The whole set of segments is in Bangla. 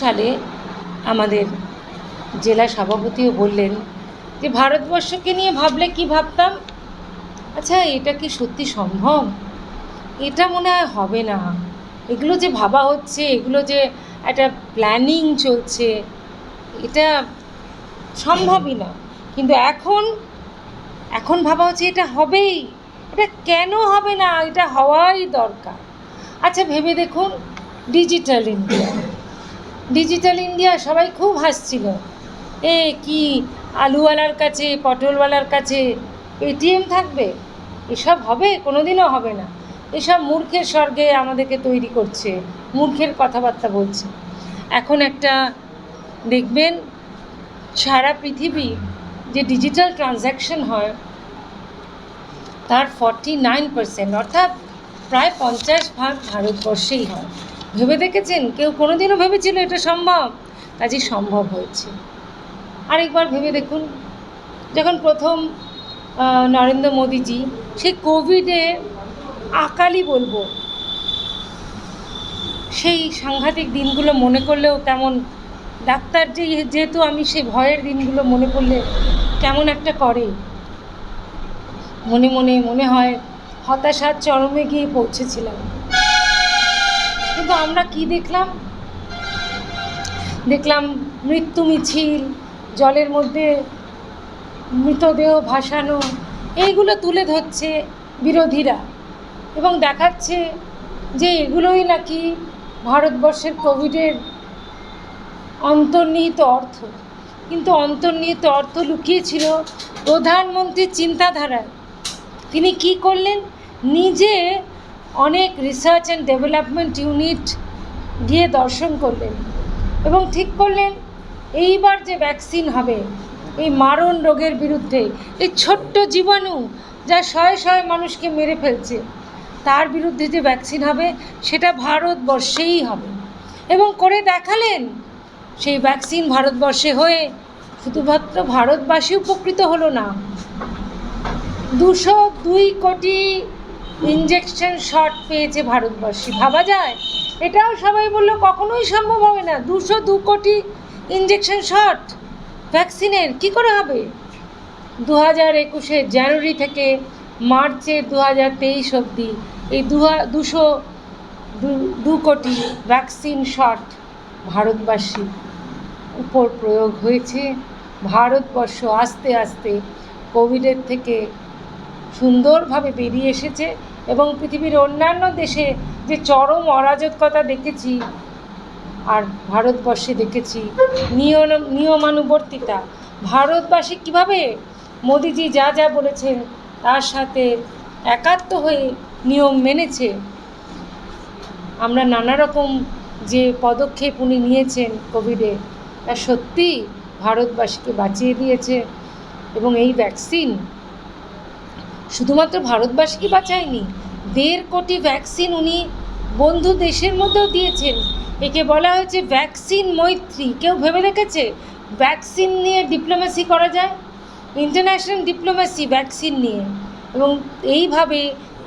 সালে আমাদের জেলা সভাপতিও বললেন যে, ভারতবর্ষকে নিয়ে ভাবলে কি ভাবতাম? আচ্ছা এটা কি সত্যি সম্ভব? এটা মনে হয় হবে না। এগুলো যে ভাবা হচ্ছে, এগুলো যে একটা প্ল্যানিং চলছে, এটা সম্ভবই না। কিন্তু এখন এখন ভাবা হচ্ছে এটা হবেই। এটা কেন হবে না? এটা হওয়াই দরকার। আচ্ছা ভেবে দেখুন, ডিজিটাল ইন্ডিয়া। ডিজিটাল ইন্ডিয়া সবাই খুব হাসছিল। এ কি আলুওয়ালার কাছে, পটলওয়ালার কাছে এটিএম থাকবে? এসব হবে? কোনো দিনও হবে না। এসব মূর্খের স্বর্গে আমাদেরকে তৈরি করছে, মূর্খের কথাবার্তা বলছে। এখন একটা, দেখবেন, সারা পৃথিবী যে ডিজিটাল ট্রানজ্যাকশন হয়, তার ফর্টি নাইন পার্সেন্ট অর্থাৎ প্রায় পঞ্চাশ ভাগ ভারতবর্ষেই হয়। ভেবে দেখেছেন? কেউ কোনোদিনও ভেবেছিল এটা সম্ভব? কাজে সম্ভব হয়েছে। আরেকবার ভেবে দেখুন, যখন প্রথম নরেন্দ্র মোদীজি সেই কোভিডে আকালি বলব, সেই সাংঘাতিক দিনগুলো মনে করলেও কেমন, ডাক্তার যে, যেহেতু আমি সেই ভয়ের দিনগুলো মনে করলে কেমন একটা করে। মনে মনে মনে হয় হতাশার চরমে গিয়ে পৌঁছেছিলাম। কিন্তু আমরা কি দেখলাম? দেখলাম মৃত্যু মিছিল, জলের মধ্যে মৃতদেহ ভাসানো, এইগুলো তুলে ধরছে বিরোধীরা এবং দেখাচ্ছে যে এগুলোই নাকি ভারতবর্ষের কোভিডের অন্তর্নিহিত অর্থ। কিন্তু অন্তর্নিহিত অর্থ লুকিয়েছিল প্রধানমন্ত্রীর চিন্তাধারায়। তিনি কি করলেন? নিজে অনেক রিসার্চ অ্যান্ড ডেভেলপমেন্ট ইউনিট গিয়ে দর্শন করলেন এবং ঠিক করলেন, এইবার যে ভ্যাকসিন হবে, এই মারণ রোগের বিরুদ্ধে, এই ছোট্ট জীবাণু যা শয়ে শয়ে মানুষকে মেরে ফেলছে, তার বিরুদ্ধে যে ভ্যাকসিন হবে, সেটা ভারতবর্ষেই হবে। এবং করে দেখালেন, সেই ভ্যাকসিন ভারতবর্ষে হয়ে শুধুমাত্র ভারতবাসী উপকৃত হলো না, দুশো দুই কোটি ইঞ্জেকশন শট পেয়েছে ভারতবর্ষী ভাবা যায়? এটাও সবাই বলল, কখনোই সম্ভব হবে না। দুশো দু কোটি ইঞ্জেকশন শট ভ্যাকসিনের কি করে হবে? দু হাজার একুশে জানুয়ারি থেকে মার্চে দু হাজার তেইশ অবধি এই দু দুশো দু- কোটি ভ্যাকসিন শট ভারতবাসী উপর প্রয়োগ হয়েছে। ভারতবর্ষ আস্তে আস্তে কোভিডের থেকে সুন্দরভাবে বেরিয়ে এসেছে এবং পৃথিবীর অন্যান্য দেশে যে চরম অরাজকতা দেখেছি আর ভারতবর্ষে দেখেছি, নিয়ম, নিয়মানুবর্তিতা, ভারতবাসী কীভাবে মোদিজি যা যা বলেছেন তার সাথে একাত্ম হয়ে নিয়ম মেনেছে, আমরা নানা রকম যে পদক্ষেপ উনি নিয়েছেন কোভিডে তা সত্যি ভারতবাসীকে বাঁচিয়ে দিয়েছে এবং এই ভ্যাকসিন শুধুমাত্র ভারতবাসীকে বাঁচায়নি, দেড় কোটি ভ্যাকসিন উনি বন্ধু দেশের মধ্যেও দিয়েছেন। একে বলা হয়েছে ভ্যাকসিন মৈত্রী। কেউ ভেবে দেখেছে ভ্যাকসিন নিয়ে ডিপ্লোমেসি করা যায়? ইন্টারন্যাশনাল ডিপ্লোমেসি ভ্যাকসিন নিয়ে। এবং এইভাবে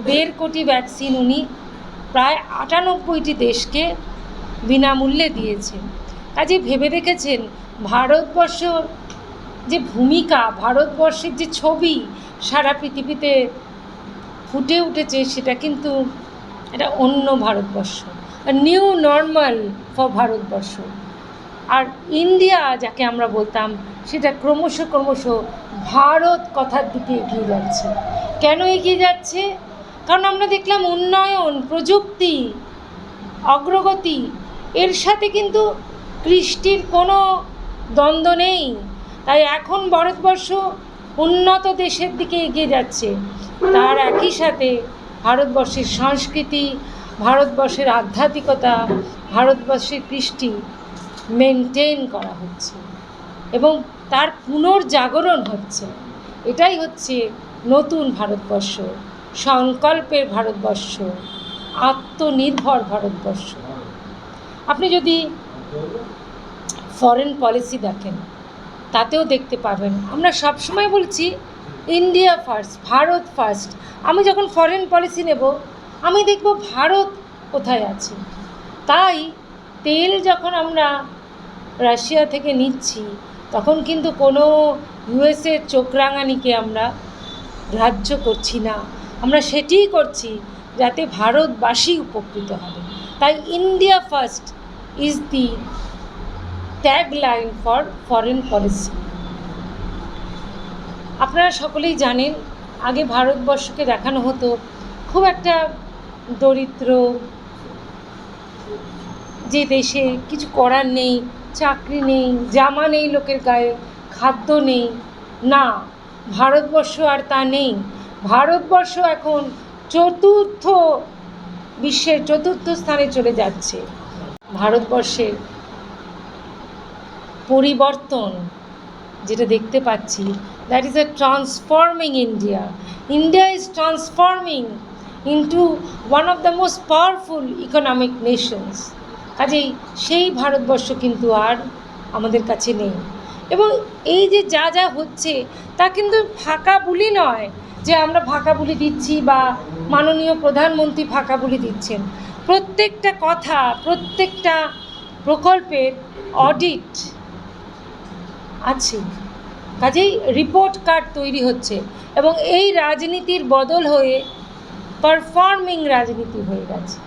দেড় কোটি ভ্যাকসিন উনি প্রায় আটানব্বইটি দেশকে বিনামূল্যে দিয়েছেন। কাজে ভেবে দেখেছেন ভারতবর্ষর যে ভূমিকা, ভারতবর্ষের যে ছবি সারা পৃথিবীতে ফুটে উঠেছে, সেটা কিন্তু এটা অন্য Bharatvarsha new normal for Bharatvarsha. R India যাকে আমরা বলতাম, সেটা ক্রমশ ক্রমশ ভারত কথার দিকে এগিয়ে যাচ্ছে। কেন এগিয়ে যাচ্ছে? কারণ আমরা দেখলাম উন্নয়ন, প্রযুক্তি, অগ্রগতি, এর সাথে কিন্তু কৃষ্টির কোনো দ্বন্দ্ব নেই। তাই এখন ভারতবর্ষ উন্নত দেশের দিকে এগিয়ে যাচ্ছে। তার একই সাথে ভারতবর্ষের সংস্কৃতি, ভারতবর্ষের আধ্যাত্মিকতা, ভারতবর্ষের কৃষ্টি মেনটেন করা হচ্ছে এবং তার পুনর্জাগরণ হচ্ছে। এটাই হচ্ছে নতুন ভারতবর্ষ, সংকল্পের ভারতবর্ষ, আত্মনির্ভর ভারতবর্ষ। আপনি যদি ফরেন পলিসি দেখেন তাতেও দেখতে পাবেন আমরা সবসময় বলছি, ইন্ডিয়া ফার্স্ট, ভারত ফার্স্ট। আমি যখন ফরেন পলিসি নেব, আমি দেখব ভারত কোথায় আছে। তাই তেল যখন আমরা রাশিয়া থেকে নিচ্ছি, তখন কিন্তু কোনো ইউএসের চোখরাঙানিকে আমরা গ্রাহ্য করছি না। আমরা সেটিই করছি যাতে ভারতবাসী উপকৃত হবে। তাই India first is the tag line for foreign policy আপনারা সকলেই জানেন, আগে ভারতবর্ষকে দেখানো হতো খুব একটা দরিদ্র, যে দেশে কিছু করার নেই, চাকরি নেই, জামা নেই লোকের গায়ে, খাদ্য নেই। না, ভারতবর্ষ আর তা নেই। ভারতবর্ষ এখন চতুর্থ বিশ্বের চতুর্থ স্থানে চলে যাচ্ছে। ভারতবর্ষের পরিবর্তন যেটা দেখতে পাচ্ছি that is a transforming India India is transforming into one of the most powerful economic nations কাজেই সেই ভারতবর্ষ কিন্তু আর আমাদের কাছে নেই। এবং এই যে যা যা হচ্ছে, তা কিন্তু ফাঁকা বুলি নয় যে আমরা ফাঁকা বুলি দিচ্ছি বা মাননীয় প্রধানমন্ত্রী ফাঁকা বুলি দিচ্ছেন। প্রত্যেকটা কথা, প্রত্যেকটা প্রকল্পের অডিট আছে। কাজেই রিপোর্ট কার্ড তৈরি হচ্ছে এবং এই রাজনীতির বদল হয়ে পারফর্মিং রাজনীতি হয়ে গেছে।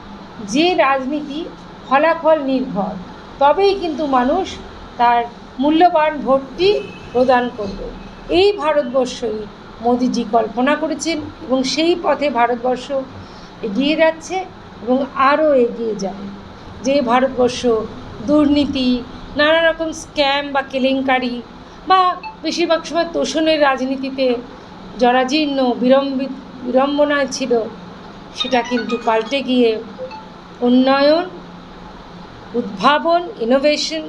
যে রাজনীতি ফলাফল নির্ভর, তবেই কিন্তু মানুষ তার মূল্যবান ভোটটি প্রদান করবে। এই ভারতবর্ষই মোদিজি কল্পনা করেছেন এবং সেই পথে ভারতবর্ষ এগিয়ে যাচ্ছে এবং আরও এগিয়ে যাবে। যে ভারতবর্ষ দুর্নীতি নানা রকম স্ক্যাম বা কেলেঙ্কারি বা বেশিরভাগ সময় তোষণের রাজনীতিতে জরাজীর্ণ বিড়ম্বিত বিড়ম্বনায় ছিল, সেটা কিন্তু পাল্টে গিয়ে উন্নয়ন, উদ্ভাবন ইনোভেশন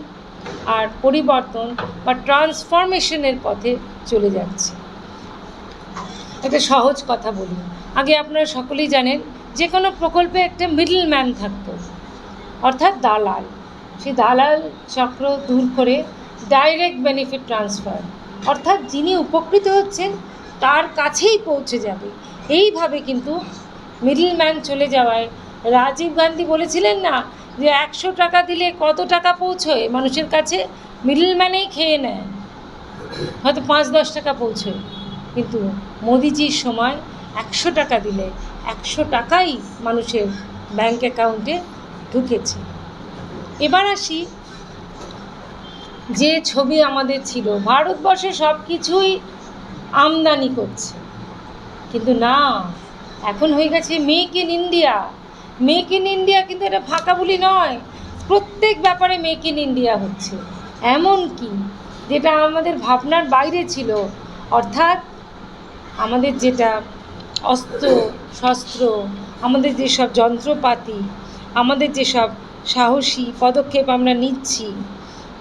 আর পরিবর্তন বা ট্রান্সফরমেশনের পথে চলে যাচ্ছে। একটা সহজ কথা বলি। আগে আপনারা সকলেই জানেন যে কোনো প্রকল্পে একটা মিডল ম্যান থাকতো, অর্থাৎ দালাল। সেই দালাল চক্র দূর করে ডাইরেক্ট বেনিফিট ট্রান্সফার অর্থাৎ যিনি উপকৃত হচ্ছেন, তার কাছেই পৌঁছে যাবে। এইভাবে কিন্তু মিডল ম্যান চলে যাওয়ায় রাজীব গান্ধী বলেছিলেন না যে, একশো টাকা দিলে কত টাকা পৌঁছয়? মানুষের কাছে মিডল ম্যানেই খেয়ে নেয়। হয়তো পাঁচ, দশ টাকা পৌঁছয়। কিন্তু মোদিজির সময় একশো টাকা দিলে একশো টাকাই মানুষের ব্যাংক অ্যাকাউন্টে ঢুকেছে। এবার আসি যে ছবি আমাদের ছিল। ভারতবর্ষে সব কিছুই আমদানি করছে। কিন্তু না, এখন হয়ে গেছে make in India make in India কিন্তু এটা ফাঁকা বলি নয়। প্রত্যেক ব্যাপারে মেক ইন ইন্ডিয়া হচ্ছে। এমন কি, যেটা আমাদের ভাবনার বাইরে ছিল। অর্থাৎ আমাদের যেটা অস্ত্র, শস্ত্র, আমাদের যেসব যন্ত্রপাতি, আমাদের যেসব সাহসী পদক্ষেপ আমরা নিচ্ছি।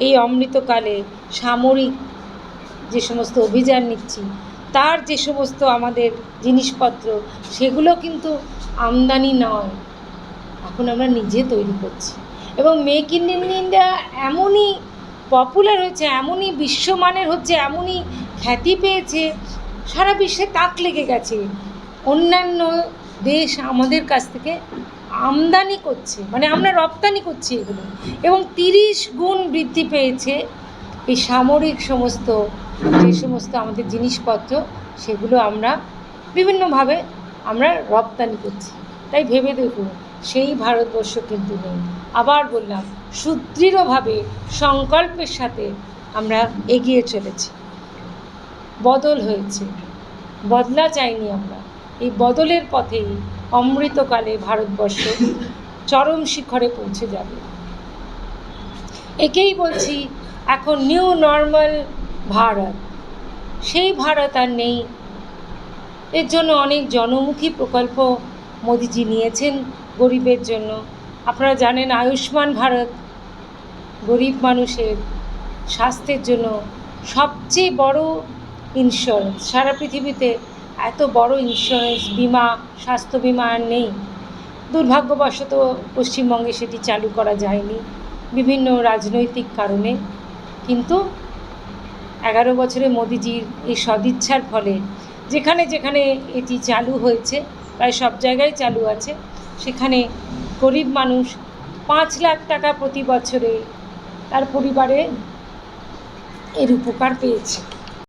এই অমৃতকালে সামরিক যে সমস্ত অভিযান নিচ্ছি, তার যে সমস্ত আমাদের জিনিসপত্র, সেগুলো কিন্তু আমদানি নয়। এখন আমরা নিজে তৈরি করছি। এবং মেক ইন ইন্ডিয়া এমনই পপুলার হয়েছে, এমনই বিশ্বমানের হচ্ছে, এমনই খ্যাতি পেয়েছে, সারা বিশ্বে তাক লেগে গেছে। অন্যান্য দেশ আমাদের কাছ থেকে আমদানি করছে মানে আমরা রপ্তানি করছি এগুলো। এবং তিরিশ গুণ বৃদ্ধি পেয়েছে এই সামরিক সমস্ত, যে সমস্ত আমাদের জিনিসপত্র, সেগুলো আমরা বিভিন্নভাবে আমরা রপ্তানি করছি। তাই ভেবে দেখুন, সেই ভারতবর্ষ কিন্তু নেই। আবার বললাম, সুদৃঢ়ভাবে সংকল্পের সাথে আমরা এগিয়ে চলেছি। বদল হয়েছে, বদলা চাইনি আমরা। এই বদলের পথেই অমৃতকালে ভারতবর্ষ চরম শিখরে পৌঁছে যাবে। একেই বলছি এখন নিউ নর্মাল ভারত। সেই ভারত আর নেই। এর জন্য অনেক জনমুখী প্রকল্প মোদিজি নিয়েছেন গরিবের জন্য। আপনারা জানেন আয়ুষ্মান ভারত গরিব মানুষের স্বাস্থ্যের জন্য সবচেয়ে বড় ইন্স্যুরেন্স সারা পৃথিবীতে এত বড় ইন্স্যুরেন্স বিমা, স্বাস্থ্য বিমা আর নেই। দুর্ভাগ্যবশত পশ্চিমবঙ্গে সেটি চালু করা যায়নি বিভিন্ন রাজনৈতিক কারণে। কিন্তু এগারো বছরে মোদিজির এই সদিচ্ছার ফলে যেখানে যেখানে এটি চালু হয়েছে, প্রায় সব জায়গায় চালু আছে, সেখানে গরিব মানুষ পাঁচ লাখ টাকা প্রতি বছরে তার পরিবারে এর উপকার পেয়েছে।